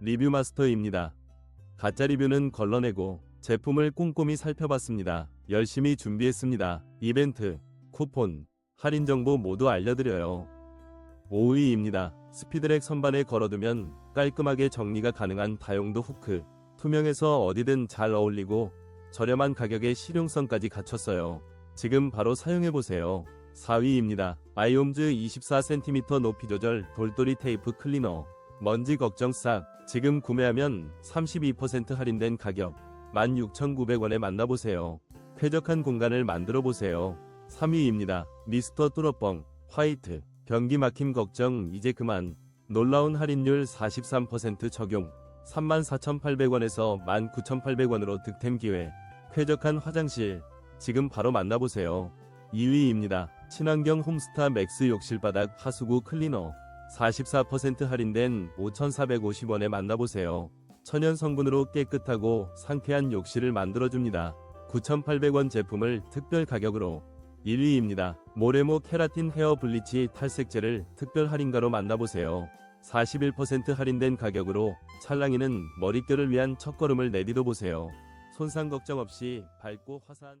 리뷰 마스터입니다. 가짜 리뷰는 걸러내고 제품을 꼼꼼히 살펴봤습니다. 열심히 준비했습니다. 이벤트, 쿠폰, 할인 정보 모두 알려드려요. 5위입니다. 스피드렉 선반에 걸어두면 깔끔하게 정리가 가능한 다용도 후크. 투명해서 어디든 잘 어울리고 저렴한 가격에 실용성까지 갖췄어요. 지금 바로 사용해보세요. 4위입니다. 아이옴즈 24cm 높이 조절 돌돌이 테이프 클리너. 먼지 걱정 싹. 지금 구매하면 32% 할인된 가격 16,900원에 만나보세요. 쾌적한 공간을 만들어 보세요. 3위입니다. 미스터 뚜러뻥 화이트 변기 막힘 걱정 이제 그만 놀라운 할인율 43% 적용 34,800원에서 19,800원으로 득템 기회 쾌적한 화장실 지금 바로 만나보세요. 2위입니다. 친환경 홈스타 맥스 욕실바닥 하수구 클리너 44% 할인된 5,450원에 만나보세요. 천연 성분으로 깨끗하고 상쾌한 욕실을 만들어줍니다. 9,800원 제품을 특별 가격으로 1위입니다. 모레모 케라틴 헤어 블리치 탈색제를 특별 할인가로 만나보세요. 41% 할인된 가격으로 찰랑이는 머릿결을 위한 첫걸음을 내디뎌 보세요. 손상 걱정 없이 밝고 화사한